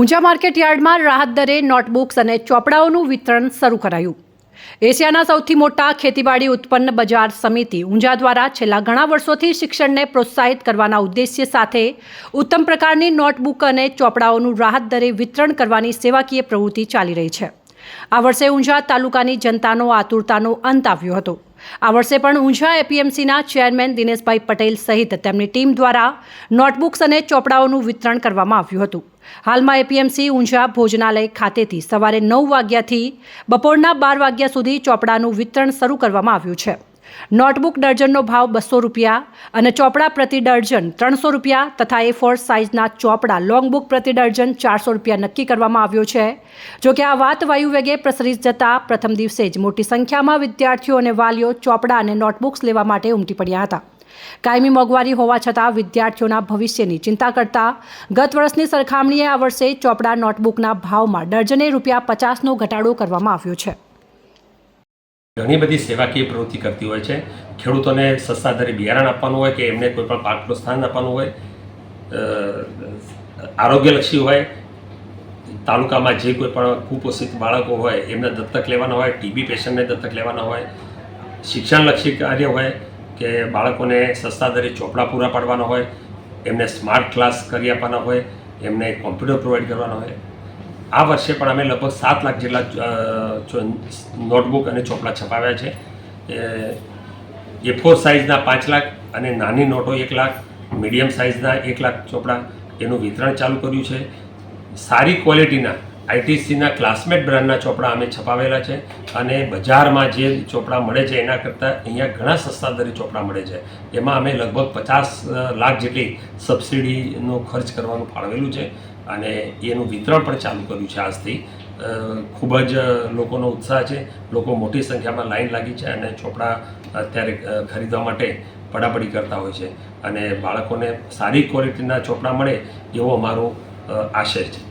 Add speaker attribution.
Speaker 1: Unjha market યાર્ડમાં રાહત દરે નોટબુક્સ અને ચોપડાઓનું વિતરણ શરૂ કરાયું. એશિયાના સૌથી મોટા ખેતીવાડી ઉત્પન્ન બજાર સમિતિ ઊંઝા દ્વારા છેલ્લા ઘણા વર્ષોથી શિક્ષણને પ્રોત્સાહિત કરવાના ઉદ્દેશ્ય સાથે ઉત્તમ પ્રકારની નોટબુક અને ચોપડાઓનું રાહત દરે વિતરણ કરવાની સેવાકીય પ્રવૃત્તિ ચાલી રહી છે. આ વર્ષે ઊંઝા તાલુકાની જનતાનો આતુરતાનો અંત આવ્યો હતો. આ વર્ષે પણ ઊંઝા એપીએમસીના ચેરમેન દિનેશભાઈ પટેલ સહિત તેમની ટીમ દ્વારા નોટબુક્સ અને ચોપડાઓનું વિતરણ કરવામાં આવ્યું હતું. હાલમાં એપીએમસી ઊંઝા ભોજનાલય ખાતેથી સવારે નવ વાગ્યાથી બપોરના બાર વાગ્યા સુધી ચોપડાનું વિતરણ શરૂ કરવામાં આવ્યું છે. નોટબુક ડર્જનનો ભાવ બસો રૂપિયા અને ચોપડા પ્રતિ ડર્જન ત્રણસો રૂપિયા તથા એ ફોર સાઇઝના ચોપડા લોંગ બુક પ્રતિ ડર્જન ચારસો રૂપિયા નક્કી કરવામાં આવ્યો છે. જોકે આ વાત વાયુ વેગે પ્રસરી જતા પ્રથમ દિવસે જ મોટી સંખ્યામાં વિદ્યાર્થીઓ અને વાલીઓ ચોપડા અને નોટબુક્સ લેવા માટે ઉમટી પડ્યા હતા. કાયમી મોંઘવારી હોવા છતાં વિદ્યાર્થીઓના ભવિષ્યની ચિંતા કરતા ગત વર્ષની સરખામણીએ આ વર્ષે ચોપડા નોટબુકના ભાવમાં ડર્જને રૂપિયા પચાસનો ઘટાડો કરવામાં આવ્યો છે.
Speaker 2: ઘણી બધી સેવાકીય પ્રવૃત્તિ કરતી હોય છે. ખેડૂતોને સસ્તા દરે બિયારણ આપવાનું હોય કે એમને કોઈ પણ પાક પ્રોત્સાહન આપવાનું હોય આરોગ્યલક્ષી હોય, તાલુકામાં જે કોઈ પણ કુપોષિત બાળકો હોય એમને દત્તક લેવાના હોય, ટીબી પેશન્ટને દત્તક લેવાના હોય, શિક્ષણલક્ષી કાર્ય હોય કે બાળકોને સસ્તા દરે ચોપડા પૂરા પાડવાના હોય, એમને સ્માર્ટ ક્લાસ કરી આપવાના હોય, એમને કોમ્પ્યુટર પ્રોવાઈડ કરવાના હોય. આ વર્ષે પણ અમે લગભગ સાત લાખ જેટલા નોટબુક અને ચોપડા છપાવ્યા છે. એ ફોર સાઇઝના પાંચ લાખ અને નાની નોટો એક લાખ મીડિયમ સાઇઝના એક લાખ ચોપડા એનું વિતરણ ચાલુ કર્યું છે. સારી ક્વોલિટીના આઈટીસીના ક્લાસમેટ બ્રાન્ડના ચોપડા અમે છપાવેલા છે અને બજારમાં જે ચોપડા મળે છે એના કરતાં અહીંયા ઘણા સસ્તા દરે ચોપડા મળે છે. એમાં અમે લગભગ પચાસ લાખ જેટલી સબસિડીનો ખર્ચ કરવાનું ફાળવેલું છે અને એનું વિતરણ પણ ચાલુ કર્યું છે આજથી. ખૂબ જ લોકોનો ઉત્સાહ છે, લોકો મોટી સંખ્યામાં લાઈન લાગી છે અને ચોપડા અત્યારે ખરીદવા માટે પડાપડી કરતા હોય છે અને બાળકોને સારી ક્વોલિટીના ચોપડા મળે એવો અમારો આશય છે.